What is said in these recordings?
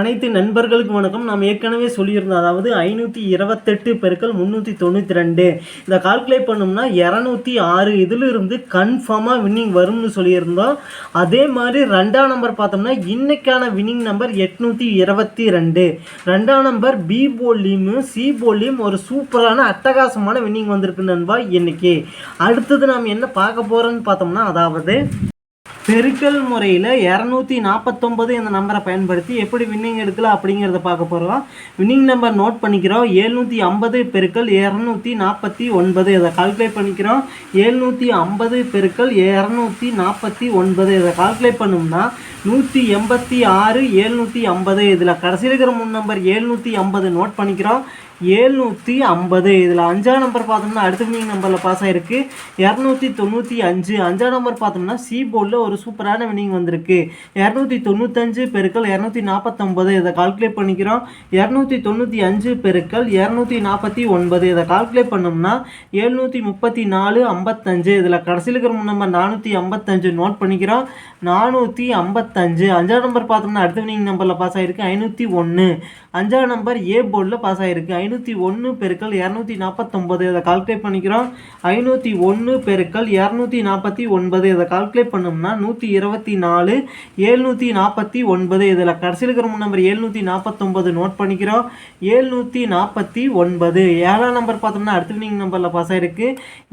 அனைத்து நண்பர்களுக்கு வணக்கம். நாம் ஏற்கனவே சொல்லியிருந்தோம் அதாவது ஐநூற்றி இருபத்தெட்டு பெருக்கள் முந்நூற்றி தொண்ணூற்றி ரெண்டு. இதை கால்குலேட் பண்ணோம்னா இரநூத்தி ஆறு இதிலிருந்து கன்ஃபார்மாக வின்னிங் வரும்னு சொல்லியிருந்தோம். அதே மாதிரி ரெண்டாம் நம்பர் பார்த்தோம்னா இன்னைக்கான வின்னிங் நம்பர் எட்நூற்றி இருபத்தி ரெண்டு. ரெண்டாம் நம்பர் பி போலியும் சி போலியும் ஒரு சூப்பரான அட்டகாசமான வின்னிங் வந்திருக்கு நண்பா இன்றைக்கி அடுத்தது நாம் என்ன பார்க்க போகிறோன்னு பார்த்தோம்னா அதாவது பெருக்கல் முறையில் இரநூத்தி நாற்பத்தொம்பது இந்த நம்பரை பயன்படுத்தி எப்படி வின்னிங் எடுக்கலாம் அப்படிங்கிறத பார்க்க போகிறோம் வின்னிங் நம்பர் நோட் பண்ணிக்கிறோம். ஏழ்நூற்றி ஐம்பது பெருக்கல் இரநூத்தி நாற்பத்தி ஒன்பது. இதை கால்குலேட் பண்ணிக்கிறோம். ஏழ்நூற்றி ஐம்பது பெருக்கல் இரநூத்தி நாற்பத்தி ஒன்பது. இதை கால்குலேட் பண்ணோம்னா நூற்றி எண்பத்தி ஆறு ஏழ்நூற்றி ஐம்பது. இதில் கடைசியில் இருக்கிற முன் நம்பர் ஏழ்நூற்றி ஐம்பது நோட் பண்ணிக்கிறோம். ஏழ்நூற்றி ஐம்பது. இதில் அஞ்சாம் நம்பர் பார்த்தோம்னா அடுத்த வினிங் நம்பரில் பாஸ் ஆகிருக்கு இரநூத்தி தொண்ணூற்றி அஞ்சு. அஞ்சாம் நம்பர் பார்த்தோம்னா சி போர்டில் ஒரு சூப்பரான வினிங் வந்திருக்கு. இரநூத்தி தொண்ணூத்தஞ்சு பெருக்கள் இரநூத்தி நாற்பத்தொம்பது இதை கால்குலேட் பண்ணிக்கிறோம். இரநூத்தி தொண்ணூற்றி அஞ்சு பெருக்கள் இரநூத்தி நாற்பத்தி ஒன்பது. இதை கால்குலேட் பண்ணோம்னா எழுநூற்றி முப்பத்தி நாலு ஐம்பத்தஞ்சு. இதில் கடைசியில் இருக்கிற முன் நம்பர் நானூற்றி ஐம்பத்தஞ்சு நோட் பண்ணிக்கிறோம். நானூற்றி ஐம்பத்தஞ்சு. அஞ்சாம் நம்பர் பார்த்தோம்னா அடுத்த வினிங் நம்பரில் பாஸ் ஆகிருக்கு ஐநூற்றி ஒன்று அஞ்சாம் நம்பர் ஏ போர்டில் பாஸ் ஆகிருக்கு ஐநூற்றி ஒன்று பெருக்கள் இரநூத்தி நாற்பத்தொம்பது இதை கால்குலேட் பண்ணிக்கிறோம். ஐநூற்றி ஒன்று பெருக்கள் இரநூத்தி நாற்பத்தி ஒன்பது இதை கால்குலேட் பண்ணோம்னா நூற்றி இருபத்தி நாலு ஏழ்நூற்றி நாற்பத்தி ஒன்பது. இதில் கடைசியில் இருக்கிற நம்பர் ஏழ்நூற்றி நாற்பத்தொம்பது நோட் பண்ணிக்கிறோம். ஏழ்நூற்றி நாற்பத்தி ஒன்பது. ஏழாம் நம்பர் பார்த்தோம்னா அடுத்த வினிங் நம்பரில் பாஸ் ஆகிருக்கு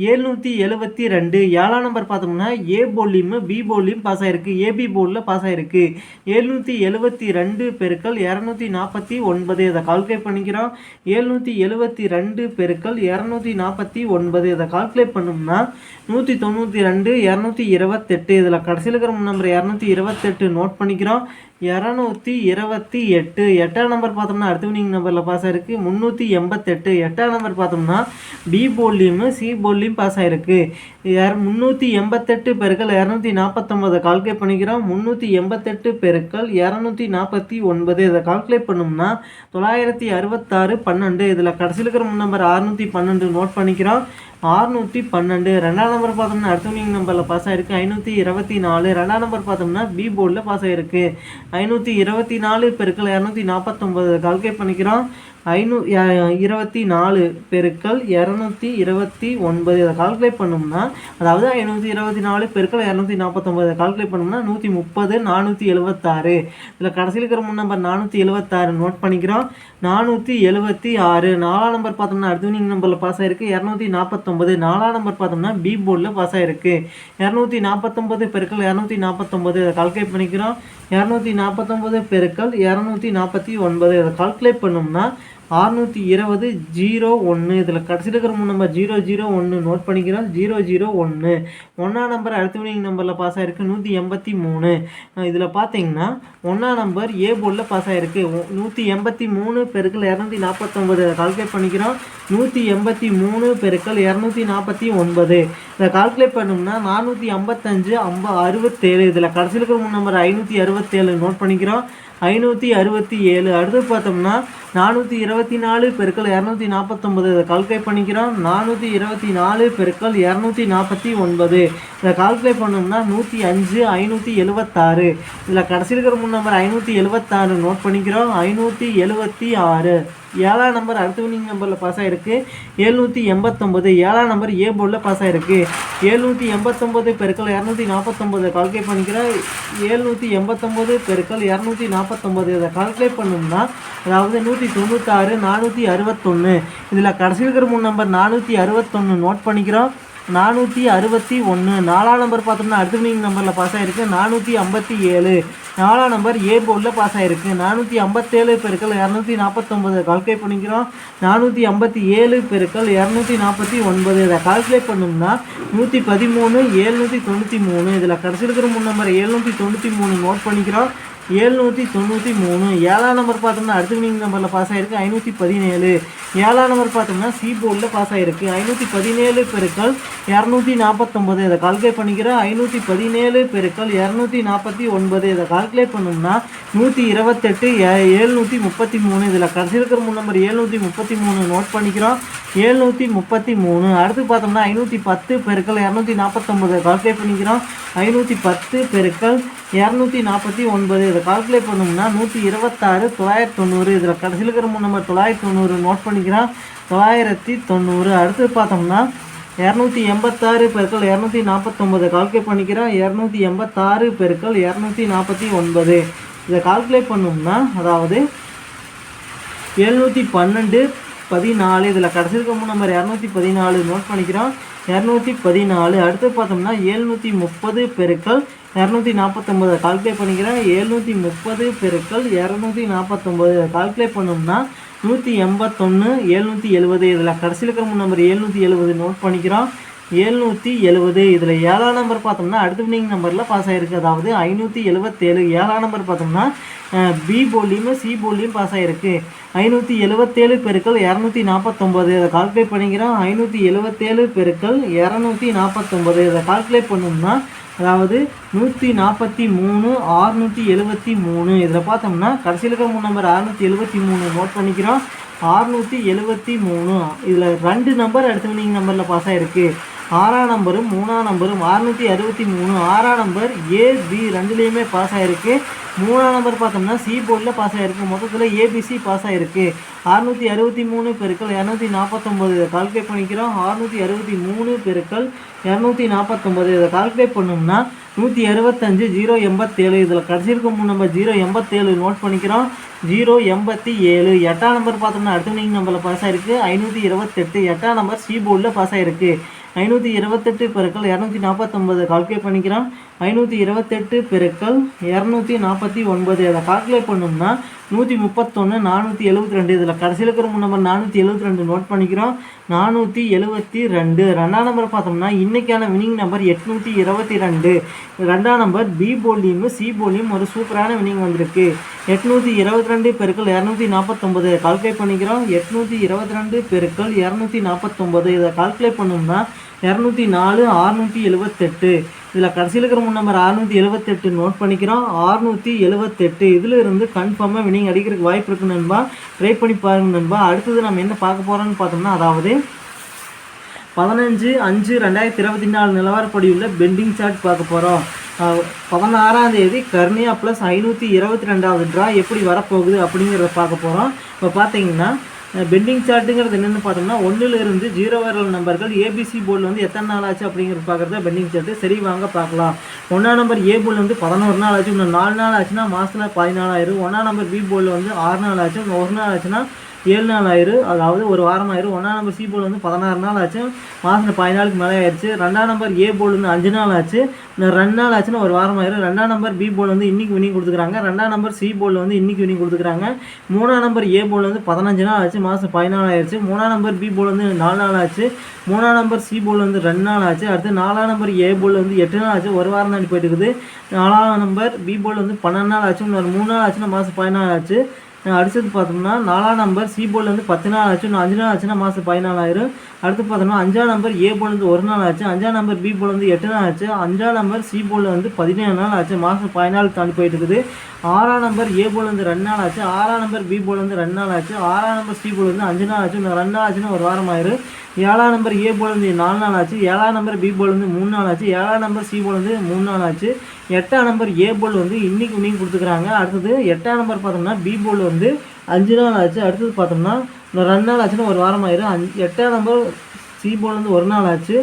ஏழ்நூற்றி எழுபத்தி ரெண்டு. ஏழாம் நம்பர் பார்த்தோம்னா ஏ போலியும் பி போலியும் பாஸ் ஆகிருக்கு ஏபி போர்டில் பாஸ் ஆகிருக்கு ஏழ்நூற்றி எழுபத்தி ரெண்டு பெருக்கள் இரநூத்தி நாற்பத்தி ஒன்பது இதை கால்குலேட் பண்ணிக்கிறோம். ஏழ்நூற்றி எழுபத்தி ரெண்டு பெருக்கள் இரநூத்தி நாற்பத்தி ஒன்பது. இதை கால்குலேட் பண்ணோம்னா நூற்றி தொண்ணூற்றி ரெண்டு இரநூத்தி இருபத்தெட்டு. இதில் கடைசியில் இருக்கிற நம்பர் இரநூத்தி இருபத்தெட்டு நோட் பண்ணிக்கிறோம். இரநூத்தி இருபத்தி எட்டு. எட்டாம் நம்பர் பார்த்தோம்னா அடுத்த வினிங் நம்பரில் பாஸ் ஆயிருக்கு. முந்நூற்றி எண்பத்தெட்டு. எட்டாம் நம்பர் பார்த்தோம்னா பி போல்லையும் சி போல்லையும் பாஸ் ஆயிருக்கு. இர முந்நூற்றி எண்பத்தெட்டு பெருக்கள் இரநூத்தி நாற்பத்தொம்பதை கால்குலேட் பண்ணிக்கிறோம். முந்நூற்றி எண்பத்தெட்டு பெருக்கள் இரநூத்தி நாற்பத்தி ஒன்பது. இதை கால்குலேட் பண்ணோம்னா தொள்ளாயிரத்தி அறுபத்தாறு பன்னெண்டு. இதில் கடைசியில் இருக்கிற முன் நம்பர் அறுநூற்றி பன்னெண்டு நோட் பண்ணிக்கிறோம். அறுநூற்றி பன்னெண்டு. ரெண்டாம் நம்பர் பார்த்தோம்னா அடுத்தவனிங் நம்பரில் பாஸ் ஆகிருக்கு ஐநூற்றி இருபத்தி நாலு. ரெண்டாம் நம்பர் பார்த்தோம்னா பி போர்டில் பாஸ் ஆகிருக்கு ஐநூற்றி இருபத்தி நாலு பெருக்கள் இரநூத்தி நாற்பத்தொம்பது கால்குலேட் பண்ணிக்கிறோம். ஐநூ இருபத்தி நாலு பெருக்கள் இரநூத்தி இருபத்தி ஒன்பது இதை கால்குலேட் பண்ணோம்னா அதாவது ஐநூற்றி இருபத்தி நாலு பெருக்கள் இரநூத்தி நாற்பத்தொம்பது இதை கால்குலேட் பண்ணோம்னா நூற்றி முப்பது நானூற்றி எழுபத்தாறு இதில் கடைசியில் இருக்கிற முன் நம்பர் நானூற்றி எழுபத்தாறு நோட் பண்ணிக்கிறோம். நானூற்றி எழுபத்தி ஆறு. நாலாம் நம்பர் பார்த்தோம்னா அடுத்த நம்பரில் பாஸ் ஆயிருக்கு. இரநூத்தி நாற்பத்தொம்பது நாலாம் நம்பர் பார்த்தோம்னா பி போர்டில் பாஸ் ஆயிருக்கு. இரநூத்தி நாற்பத்தொம்பது பெருக்கள் இரநூத்தி நாற்பத்தொம்பது இதை கால்குலேட் பண்ணிக்கிறோம். இரநூத்தி நாற்பத்தொம்பது பெருக்கள் இரநூத்தி நாற்பத்தி ஒன்பது இதை கால்குலேட் பண்ணோம்னா அறுநூற்றி இருபது ஜீரோ ஒன்று இதில் கடைசியில் இருக்கிற மூணு நம்பர் ஜீரோ ஜீரோ ஒன்று நோட் பண்ணிக்கிறோம். ஜீரோ ஜீரோ ஒன்று ஒன்றா நம்பர் அடுத்த வினிங் நம்பரில் பாஸ் ஆகிருக்கு நூற்றி எண்பத்தி மூணு. இதில் பார்த்தீங்கன்னா ஒன்றா நம்பர் ஏ போர்டில் பாஸ் ஆகிருக்கு நூற்றி எண்பத்தி மூணு பெருக்கள் இரநூத்தி நாற்பத்தொம்பது இதை கால்குலேட் பண்ணிக்கிறோம். நூற்றி எண்பத்தி மூணு பெருக்கள் இரநூத்தி நாற்பத்தி ஒன்பது. இதை கால்குலேட் பண்ணோம்னா நானூற்றி ஐம்பத்தஞ்சு ஐம்ப அறுபத்தேழு. இதில் கடைசியில் இருக்கிற மூணு நம்பர் ஐநூற்றி அறுபத்தேழு. நோட் பண்ணிக்கிறோம். ஐநூற்றி அறுபத்தி ஏழு. அடுத்து பார்த்தோம்னா நானூற்றி இருபத்தி நாலு பெருக்கள் இரநூத்தி நாற்பத்தொம்பது இதை கால்குலேட் பண்ணிக்கிறோம். நானூற்றி இருபத்தி நாலு பெருக்கள் இரநூத்தி நாற்பத்தி ஒன்பது. இதை கால்குலேட் பண்ணோம்னா நூற்றி அஞ்சு ஐநூற்றி எழுபத்தாறு இதில் கடைசியில் இருக்கிற முன் நம்பர் ஐநூற்றி எழுபத்தாறு நோட் பண்ணிக்கிறோம். ஐநூற்றி எழுபத்தி ஆறு. ஏழாம் நம்பர் அடுத்த வினிங் நம்பரில் பாஸ் ஆகிருக்கு எழுநூற்றி எண்பத்தொம்பது ஏழாம் நம்பர் ஏ போர்டில் பாஸ் ஆகிருக்கு எழுநூற்றி எண்பத்தொம்பது பெருக்கள் இரநூத்தி நாற்பத்தொம்பது கால்குலேட் பண்ணிக்கிறோம் எழுநூற்றி எண்பத்தொம்பது பெருக்கள் இரநூத்தி நாற்பத்தொம்பது இதை கால்குலேட் பண்ணோம்னா அதாவது நூற்றி தொண்ணூத்தாறு நானூற்றி அறுபத்தொன்று இதில் கடைசி இருக்கிற மூணு நம்பர் நானூற்றி அறுபத்தொன்று நோட் பண்ணிக்கிறோம். நானூற்றி அறுபத்தி ஒன்று நாலாம் நம்பர் பார்த்தோம்னா அடுத்த வினிங் நம்பரில் பாஸ் ஆகிருக்கு நானூற்றி ஐம்பத்தி ஏழு. நாலாம் நம்பர் ஏ போர்டில் பாஸ் ஆகிருக்கு நானூற்றி ஐம்பத்தேழு பெருக்கள் இரநூத்தி நாற்பத்தொம்பது கால்குலேட் பண்ணிக்கிறோம். நானூற்றி ஐம்பத்தி ஏழு பெருக்கள் இரநூத்தி நாற்பத்தி ஒன்பது. இதை கால்குலேட் பண்ணோம்னா நூற்றி பதிமூணு ஏழ்நூற்றி தொண்ணூற்றி மூணு. இதில் கடைசி இருக்கிற மூணு நம்பர் ஏழ்நூற்றி தொண்ணூற்றி மூணு நோட் பண்ணிக்கிறோம். ஏழ்நூற்றி தொண்ணூற்றி மூணு. ஏழாம் நம்பர் பார்த்தோம்னா அடுத்த வினிங் நம்பரில் பாஸ் ஆகிருக்கு ஐநூற்றி பதினேழு. ஏழாம் நம்பர் பார்த்தோம்னா சி போர்டில் பாஸ் ஆகிருக்கு ஐநூற்றி பதினேழு பெருக்கள் இரநூத்தி நாற்பத்தொம்பது இதை கால்குலேட் பண்ணிக்கிறோம் ஐநூற்றி பதினேழு பெருக்கள் இரநூத்தி நாற்பத்தி ஒன்பது. இதை கால்குலேட் பண்ணோம்னா நூற்றி இருபத்தெட்டு ஏழ்நூற்றி முப்பத்தி மூணு. இதில் கடைசி இருக்கிற மூணு நம்பர் ஏழ்நூற்றி முப்பத்தி மூணு நோட் பண்ணிக்கிறோம். எழுநூற்றி முப்பத்தி மூணு. அடுத்து பார்த்தோம்னா ஐநூற்றி பத்து பெருக்கள் இரநூத்தி நாற்பத்தொம்பது. கால்குலேட் பண்ணிக்கிறோம். ஐநூற்றி பத்து பெருக்கள் இரநூத்தி நாற்பத்தி ஒன்பது. இதை கால்குலேட் பண்ணோம்னா நூற்றி இருபத்தாறு தொள்ளாயிரத்தி தொண்ணூறு. இதில் கடைசியில் இருக்கிற மூணு நம்பர் தொள்ளாயிரத்தி தொண்ணூறு நோட் பண்ணிக்கிறோம். தொள்ளாயிரத்தி தொண்ணூறு. அடுத்து பார்த்தோம்னா இரநூத்தி எண்பத்தாறு பெருக்கள் இரநூத்தி நாற்பத்தொம்பது. கால்குலேட் பண்ணிக்கிறோம். இரநூத்தி எண்பத்தாறு பெருக்கள் இரநூத்தி நாற்பத்தி ஒன்பது. இதை கால்குலேட் பண்ணோம்னா அதாவது எழுநூற்றி பன்னெண்டு பதினாலு இதில் கடைசி இருக்க மூணு நம்பர் இரநூத்தி பதினாலு நோட் பண்ணிக்கிறோம். இரநூத்தி பதினாலு அடுத்து பார்த்தோம்னா எழுநூற்றி முப்பது பெருக்கள் இரநூத்தி நாற்பத்தொம்பது கால்குலேட் பண்ணிக்கிறேன். எழுநூற்றி முப்பது பெருக்கள் இரநூத்தி நாற்பத்தொம்பது கால்குலேட் பண்ணோம்னா நூற்றி எண்பத்தொன்று எழுநூற்றி எழுபது இதில் கடைசியில் இருக்கிற நம்பர் எழுநூற்றி எழுபது நோட் பண்ணிக்கிறோம். எழுநூற்றி எழுபது இதில் ஏழாம் நம்பர் பார்த்தோம்னா அடுத்த வினிங் நம்பரில் பாஸ் ஆகிருக்கு அதாவது ஐநூற்றி எழுபத்தேழு ஏழாம் நம்பர் பார்த்தோம்னா பி போலியும் சி போலியும் பாஸ் ஆகிருக்கு ஐநூற்றி எழுபத்தேழு பெருக்கள் இரநூத்தி நாற்பத்தொம்பது இதை கால்குலேட் பண்ணிக்கிறோம். ஐநூற்றி எழுபத்தேழு பெருக்கள் இரநூத்தி நாற்பத்தொம்பது இதை கால்குலேட் பண்ணோம்னா அதாவது நூற்றி நாற்பத்தி மூணு ஆறுநூற்றி எழுபத்தி மூணு. இதில் பார்த்தோம்னா கடைசியில் இருக்கிற மூணு நம்பர் அறுநூற்றி எழுபத்தி மூணு நோட் பண்ணிக்கிறோம். அறுநூற்றி எழுபத்தி மூணு. இதில் ரெண்டு நம்பர் அடுத்த வினிங் நம்பரில் பாஸ் ஆகிருக்கு ஆறாம் நம்பரும் மூணாம் நம்பரும் அறுநூற்றி அறுபத்தி மூணு. ஆறாம் நம்பர் ஏ பி ரெண்டுலேயுமே பாஸ் ஆகிருக்கு மூணாம் நம்பர் பார்த்தோம்னா சி போர்டில் பாஸ் ஆகிருக்கு மொத்தத்தில் ஏபிசி பாஸ் ஆகிருக்கு அறுநூற்றி அறுபத்தி மூணு பெருக்கள் இரநூத்தி நாற்பத்தொம்பது கால்குலேட் பண்ணிக்கிறோம். அறுநூற்றி அறுபத்தி மூணு பெருக்கள் இரநூத்தி நாற்பத்தொம்பது. இதை கால்குலேட் பண்ணோம்னா நூற்றி அறுபத்தஞ்சு ஜீரோ எண்பத்தேழு. இதில் கடைசி இருக்கும் நம்ம ஜீரோ எண்பத்தேழு நோட் பண்ணிக்கிறோம். ஜீரோ எண்பத்தி ஏழு எட்டாம் நம்பர் பார்த்தோம்னா அடுத்த நம்பரில் பாஸ் ஆகிருக்கு ஐநூற்றி இருபத்தெட்டு. எட்டாம் நம்பர் சி போர்டில் பாஸ் ஆகிருக்கு ஐநூற்றி இருபத்தெட்டு பெருக்கள் இரநூத்தி நாற்பத்தொம்பது. கால்குலேட் பண்ணிக்கிறோம். ஐநூற்றி இருபத்தெட்டு பெருக்கள் இரநூத்தி நாற்பத்தி ஒன்பது. அதை கால்குலேட் பண்ணோம்னா நூற்றி முப்பத்தொன்று நானூற்றி எழுபத்தி ரெண்டு. இதில் கடைசியில் இருக்கிற நம்பர் நானூற்றி எழுபத்தி ரெண்டு நோட் பண்ணிக்கிறோம். நானூற்றி எழுபத்தி ரெண்டு. ரெண்டாம் நம்பர் பார்த்தோம்னா இன்றைக்கான வினிங் நம்பர் எட்நூற்றி இருபத்தி ரெண்டு. ரெண்டாம் நம்பர் பி போலியும் சி போலியும் ஒரு சூப்பரான வினிங் வந்திருக்கு. எட்நூற்றி இருபத்தி ரெண்டு பெருக்கள் இரநூத்தி நாற்பத்தொம்பது கால்குலேட் பண்ணிக்கிறோம். எட்நூற்றி இருபத்தி ரெண்டு பெருக்கள் இரநூத்தி நாற்பத்தொம்பது இதை கால்குலேட் பண்ணோம்னா இரநூத்தி நாலு ஆறுநூற்றி எழுபத்தெட்டு இதில் கடைசியில் இருக்கிற முன் நம்பர் அறுநூற்றி எழுபத்தெட்டு நோட் பண்ணிக்கிறோம். அறுநூற்றி எழுபத்தெட்டு இதில் இருந்து கன்ஃபார்மாக வினிங் அடிக்கிறதுக்கு வாய்ப்பு இருக்குது நண்பா. ட்ரை பண்ணி பாருங்க நண்பா. அடுத்தது நம்ம என்ன பார்க்க போகிறோம்னு பார்த்தோம்னா அதாவது பதினஞ்சு அஞ்சு ரெண்டாயிரத்தி இருபத்தி நாலு நிலவரப்படி உள்ள பெண்டிங் சார்ட் பார்க்க போகிறோம் பதினாறாம் தேதி கர்னியா ப்ளஸ் ஐநூற்றி இருபத்தி ரெண்டாவது ட்ரா எப்படி வரப்போகுது அப்படிங்கிறத பார்க்க போகிறோம் இப்போ பார்த்தீங்கன்னா பெண்டிங் சார்ட்டுங்கிறது என்னென்னு பார்த்தோம்னா ஒன்றிலிருந்து ஜீரோ வரல் நம்பர்கள் ஏபிசி போர்டில் வந்து எத்தனை நாள் ஆச்சு அப்படிங்கிறது பார்க்குறது பெண்டிங் சார்ட்டு சரி வாங்க பார்க்கலாம். ஒன்றாம் நம்பர் ஏ போர்டில் வந்து பதினோரு நாள் ஆச்சு இன்னும் நாலு நாள் ஆச்சுன்னா மாதத்தில் பதினாலாயிரம். ஆயிரும் ஒன்றாம் நம்பர் பி போர்டில் வந்து ஆறு நாள் ஆச்சு ஒரு நாள் ஆச்சுன்னா ஏழு நாள் ஆயிரும் அதாவது ஒரு வாரம் ஆயிரும் ஒன்றாம் நம்பர் சி போர்டு வந்து பதினாறு நாள் ஆச்சு. மாதம் பதினாலுக்கு மேலே ஆயிடுச்சு ரெண்டாம் நம்பர் ஏ போர்டு வந்து அஞ்சு நாள் ஆச்சு. இன்னும் ரெண்டு நாள் ஆச்சுன்னா ஒரு வாரம் ஆயிரும் ரெண்டாம் நம்பர் பி போர்டு வந்து இன்னைக்கு வினிங் கொடுத்துக்கிறாங்க. ரெண்டாம் நம்பர் சி போர்டில் வந்து இன்னைக்கு வினிங் கொடுத்துக்கிறாங்க. மூணாம் நம்பர் ஏ போர்டு வந்து பதினஞ்சு நாள் ஆச்சு. மாதம் பதினாலு ஆயிடுச்சு மூணாம் நம்பர் பி போர்டு வந்து நாலு நாள் ஆச்சு. மூணாம் நம்பர் சி போர்டு வந்து ரெண்டு நாள் ஆச்சு. அடுத்து நாலாம் நம்பர் ஏ போர்டு வந்து எட்டு நாள் ஆச்சு. ஒரு வாரம் தாண்டி போயிட்டு இருக்குது. நாலாம் நம்பர் பி போர்டு வந்து பன்னெண்டு நாள் ஆச்சு. இன்னொரு மூணு நாள் ஆச்சுன்னா மாதம் பதினாலு ஆச்சு. அடுத்தது பார்த்தோம்னா நாலாம் நம்பர் சி போர்டில் பத்து நாள் ஆச்சு இன்னும் அஞ்சு நாள் ஆச்சுன்னா மாதம் பதினாலாயிரம் அடுத்து பார்த்தோம்னா அஞ்சாம் நம்பர் ஏ போர்டு ஒரு நாள் ஆச்சு அஞ்சாம் நம்பர் பி போர்டு எட்டு நாள் ஆச்சு அஞ்சாம் நம்பர் சி போர்டில் வந்து பதினேழு நாள் ஆச்சு மாதம் பதினாலு தாண்டி போயிட்டு இருக்குது ஆறாம் நம்பர் ஏ போர்டு ரெண்டு நாள் ஆச்சு ஆறாம் நம்பர் பி போர்டு ரெண்டு நாள் ஆச்சு ஆறாம் நம்பர் சி போர்டு வந்து அஞ்சு நாள் ஆச்சு ரெண்டு நாள் ஆச்சுன்னா ஒரு வாரம் ஆயிரும் ஏழாம் நம்பர் ஏ போலேருந்து நாலு நாள் ஆச்சு ஏழாம் நம்பர் பி போர்டு வந்து மூணு நாள் ஆச்சு ஏழாம் நம்பர் சி போர்டு வந்து மூணு நாள் ஆச்சு எட்டாம் நம்பர் ஏ போல் வந்து இன்னைக்கு கொடுத்துக்கிறாங்க அடுத்தது எட்டாம் நம்பர் பார்த்தோம்னா பி வந்து அஞ்சு நாள் ஆச்சு. அடுத்தது பார்த்தோம்னா இன்னும் ரெண்டு நாள் ஆச்சுன்னா ஒரு வாரம் ஆயிரும். அஞ்சு எட்டாம் நம்பர் சி போர்டு வந்து ஒரு நாள் ஆச்சு.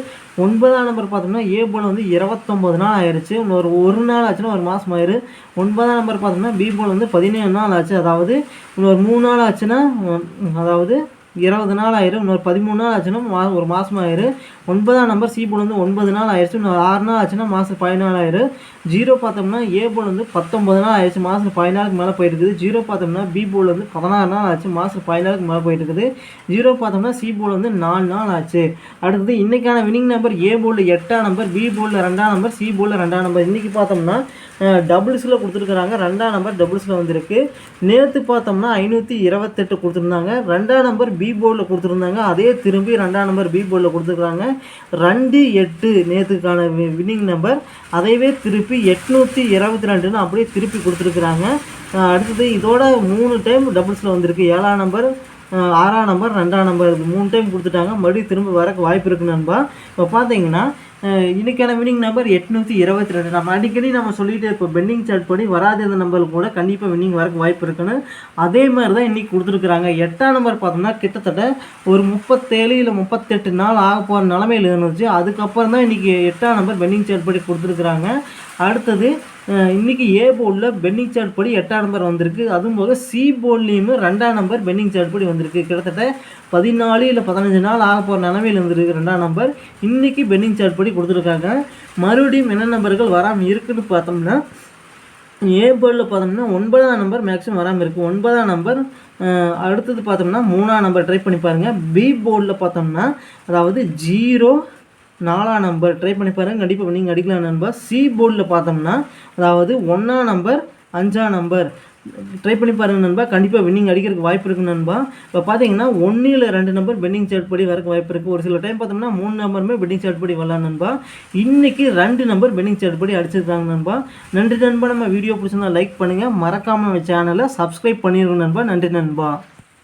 ஒன்பதாம் நம்பர் பார்த்தோம்னா ஏ போல் வந்து இருபத்தொம்போது நாள் ஆயிடுச்சு இன்னொரு ஒரு நாள் ஆச்சுன்னா ஒரு மாதம் ஆயிரு ஒன்பதாம் நம்பர் பார்த்தோம்னா பி போல் வந்து பதினேழு நாள் ஆச்சு. அதாவது இன்னொரு மூணு நாள் ஆச்சுன்னா அதாவது இருபது நாள் ஆயிரும் இன்னொரு பதிமூணு நாள் ஆச்சுன்னா மா ஒரு மாதம் ஆயிரும். ஒன்பதாம் நம்பர் சி போல் வந்து ஒன்பது நாள் ஆயிடுச்சு இன்னொரு ஆறு நாள் ஆச்சுன்னா மாதம் பதினாலு ஆயிரும். ஜீரோ பார்த்தோம்னா ஏ போல் வந்து பத்தொம்பது நாள் ஆயிடுச்சு மாதம் பதினாலுக்கு மேலே போயிட்டு இருக்குது. ஜீரோ பார்த்தோம்னா பி போல் வந்து பதினாறு நாள் ஆச்சு மாதம் பதினாலுக்கு மேலே போயிட்டு இருக்குது. ஜீரோ பார்த்தோம்னா சி போல் வந்து நாலு நாள் ஆச்சு. அடுத்தது இன்றைக்கான வினிங் நம்பர் ஏ போலில் எட்டாம் நம்பர் பி போலில் ரெண்டாம் நம்பர் சி போலில் ரெண்டாம் நம்பர் இன்றைக்கி பார்த்தோம்னா டபுள்ஸில் கொடுத்துருக்குறாங்க. ரெண்டாம் நம்பர் டபுள்ஸில் வந்திருக்கு. நேற்று பார்த்தோம்னா ஐநூற்றி இருபத்தெட்டு கொடுத்துருந்தாங்க. ரெண்டாம் நம்பர் பி பி போர்டில் கொடுத்துருந்தாங்க. அதே திரும்பி ரெண்டாம் நம்பர் பி போர்டில் கொடுத்துருக்காங்க. ரெண்டு எட்டு நேற்றுக்கான வின்னிங் நம்பர் அதையவே திருப்பி எட்நூற்றி இருபத்தி ரெண்டுன்னு அப்படியே திருப்பி கொடுத்துருக்குறாங்க. அடுத்தது இதோட மூணு டைம் டபுள்ஸில் வந்திருக்கு. ஏழாம் நம்பர் ஆறாம் நம்பர் ரெண்டாம் நம்பர் மூணு டைம் கொடுத்துட்டாங்க. மறுபடியும் திரும்ப வரக்கு வாய்ப்பு இருக்குது நண்பா. இப்போ பார்த்தீங்கன்னா இன்றைக்கான இன்னைக்கான வின்னிங் நம்பர் எட்நூற்றி இருபத்தி ரெண்டு நம்ம அடிக்கடி நம்ம சொல்லிட்டு இப்போ பெண்டிங் சார்ட் படி வராத இந்த நம்பருக்கு கூட கண்டிப்பாக வின்னிங் வரக்கு வாய்ப்பு இருக்குன்னு. அதே மாதிரி தான் இன்றைக்கி கொடுத்துருக்குறாங்க. எட்டாம் நம்பர் பார்த்தோம்னா கிட்டத்தட்ட ஒரு முப்பத்தேழு இல்லை முப்பத்தெட்டு நாள் ஆக போகிற நிலமையில் இருந்துச்சு. அதுக்கப்புறம் தான் இன்றைக்கி எட்டாம் நம்பர் பெண்டிங் சார்ட் படி கொடுத்துருக்குறாங்க. அடுத்தது இன்றைக்கி இன்னைக்கு ஏ போர்டில் பென்னிங் சார்ட் படி எட்டாம் நம்பர் வந்திருக்கு. அதுவும் போக சி போர்ட்லேயுமே ரெண்டாம் நம்பர் பென்னிங் சார்ட் படி வந்திருக்கு. கிட்டத்தட்ட பதினாலு இல்லை பதினஞ்சு நாள் ஆக போகிற நிலமையில் இருந்திருக்கு ரெண்டாம் நம்பர் இன்றைக்கி பென்னிங் சார்ட் படி கொடுத்துருக்காங்க. மறுபடியும் என்ன நம்பர்கள் வராமல் இருக்குன்னு பார்த்தோம்னா ஏ போர்டில் பார்த்தோம்னா ஒன்பதாம் நம்பர் மேக்ஸிமம் வராமல் இருக்குது ஒன்பதாம் நம்பர் அடுத்தது பார்த்தோம்னா மூணாம் நம்பர் ட்ரை பண்ணி பாருங்கள் பி போர்டில் பார்த்தோம்னா அதாவது ஜீரோ நாலாம் நம்பர் ட்ரை பண்ணி பாருங்கள் கண்டிப்பாக நீங்கள் அடிக்கலாம் நண்பா. சி போர்டில் பார்த்தோம்னா அதாவது ஒன்றாம் நம்பர் அஞ்சாம் நம்பர் ட்ரை பண்ணி பாருங்க நண்பா. கண்டிப்பாக வின்னிங் அடிக்கிறதுக்கு வாய்ப்பு இருக்குது நண்பா. இப்போ பார்த்தீங்கன்னா ஒன்றில் ரெண்டு நம்பர் பெண்டிங் சார்ட் படி வரக்கு வாய்ப்பு இருக்குது ஒரு சில டைம் பார்த்தோம்னா மூணு நம்பருமே பெண்டிங் சார்ட் படி வரலாம் நண்பா. இன்றைக்கி ரெண்டு நம்பர் பெண்டிங் சார்ட் படி அடிச்சிருக்காங்க நண்பா. நன்றி நண்பா. நம்ம வீடியோ பிடிச்சிருந்தா லைக் பண்ணுங்கள் மறக்காமல் சேனலை சப்ஸ்கிரைப் பண்ணிடுங்க நண்பா. நன்றி நண்பா.